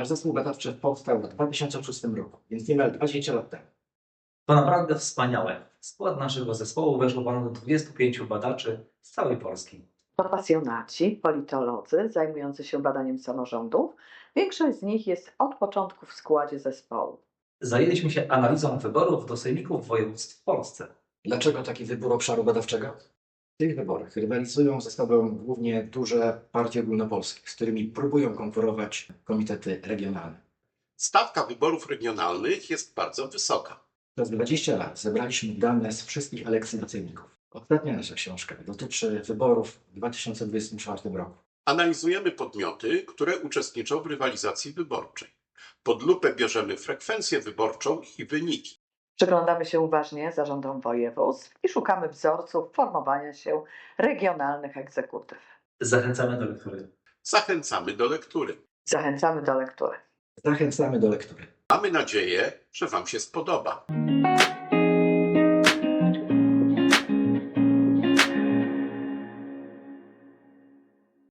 Nasz zespół badawczy powstał w 2006 roku, więc niemal 20 lat temu. To naprawdę wspaniałe. W skład naszego zespołu weszło ponad 25 badaczy z całej Polski. To pasjonaci, politolodzy zajmujący się badaniem samorządów. Większość z nich jest od początku w składzie zespołu. Zajęliśmy się analizą wyborów do sejmików województw w Polsce. Dlaczego taki wybór obszaru badawczego? W tych wyborach rywalizują ze sobą głównie duże partie ogólnopolskie, z którymi próbują konkurować komitety regionalne. Stawka wyborów regionalnych jest bardzo wysoka. Przez 20 lat zebraliśmy dane z wszystkich sejmików. Ostatnia nasza książka dotyczy wyborów w 2024 roku. Analizujemy podmioty, które uczestniczą w rywalizacji wyborczej. Pod lupę bierzemy frekwencję wyborczą i wyniki. Przyglądamy się uważnie zarządom województw i szukamy wzorców formowania się regionalnych egzekutyw. Zachęcamy do lektury. Zachęcamy do lektury. Zachęcamy do lektury. Zachęcamy do lektury. Mamy nadzieję, że Wam się spodoba.